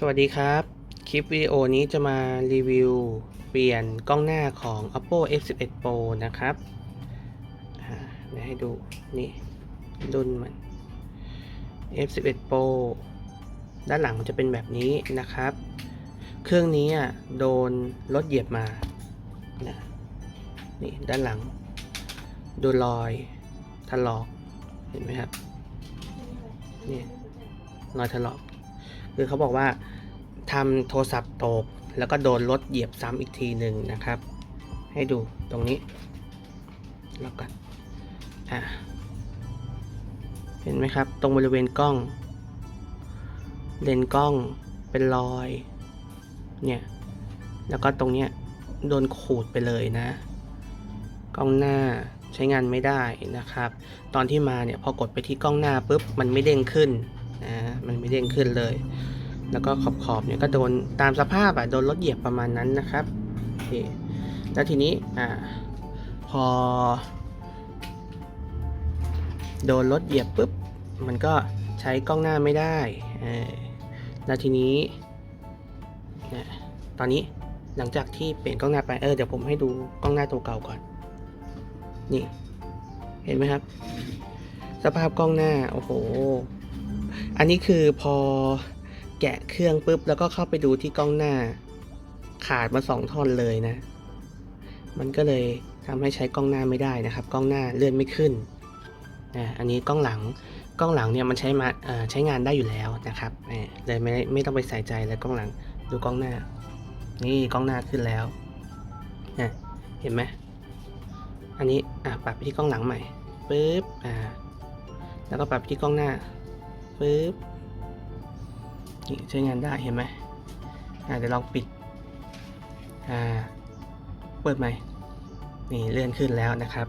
สวัสดีครับ คลิปวิดีโอนี้จะมารีวิว เปลี่ยนกล้องหน้าของ oppo f11 pro นะครับอ่าเดี๋ยวให้ดู นี่ดุนมัน f11 pro ด้านหลังมันจะเป็นแบบนี้นะครับ เครื่องนี้อะโดนรถเหยียบมานะนี่ด้านหลังโดนรอยถลอก เห็นไหมครับ นี่รอยถลอก คือเขาบอกว่าทำโทรศัพท์ตก แล้วก็โดนรถเหยียบซ้ำอีกทีหนึ่งนะครับ ให้ดูตรงนี้แล้วกันอะเห็นไหมครับ ตรงบริเวณกล้อง เลนกล้องเป็นรอย เนี่ย แล้วก็ตรงเนี้ยโดนขูดไปเลยนะ กล้องหน้าใช้งานไม่ได้นะครับ ตอนที่มาเนี่ยพอกดไปที่กล้องหน้าปุ๊บมันไม่เด้งขึ้น นะมันไม่เด้งขึ้นเลย แล้วก็ขอบขอบๆเนี่ยก็โดนตามสภาพอะโดนรถเหยียบประมาณนั้นนะครับโอเคแล้วทีนี้อ่าพอ โดนรถเหยียบปุ๊บมันก็ใช้กล้องหน้าไม่ได้แล้วทีนี้เนี่ยตอนนี้หลังจากที่เปลี่ยนกล้องหน้าไปเออเดี๋ยวผมให้ดูกล้องหน้าตัวเก่าก่อน นี่ เห็นไหมครับ สภาพกล้องหน้า โอ้โห อันนี้คือพอแกะเครื่องปุ๊บ แล้วก็เข้าไปดูที่กล้องหน้า ขาดมาสองท่อนเลยนะ มันก็เลยทำให้ใช้กล้องหน้าไม่ได้นะครับ กล้องหน้าเลื่อนไม่ขึ้นอ่าอันนี้กล้องหลังกล้องหลังเนี่ยมันใช้มาใช้งานได้อยู่แล้วนะครับเออเลยไม่ไม่ต้องไปใส่ใจเลยกล้องหลังดูกล้องหน้า นี่กล้องหน้าขึ้นแล้วนะเห็นไหมอันนี้อะปรับไปที่กล้องหลังใหม่ปึ๊บอ่าแล้วก็ปรับไปที่กล้องหน้า ปึ๊บนี่ใช้งานได้เห็นไหมอ่าเดี๋ยวลองปิด อ่า เปิดใหม่ นี่เลื่อนขึ้นแล้วนะครับ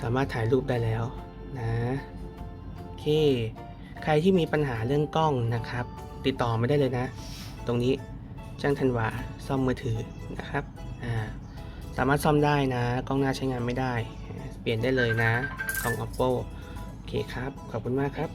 สามารถถ่ายรูปได้แล้วนะโอเค ใครที่มีปัญหาเรื่องกล้องนะครับ ติดต่อไม่ได้เลยนะ ตรงนี้จ้างธันวาซ่อมมือถือนะครับ อ่า สามารถซ่อมได้นะ กล้องหน้าใช้งานไม่ได้ เปลี่ยนได้เลยนะ ของ oppo โอเคครับ ขอบคุณมากครับ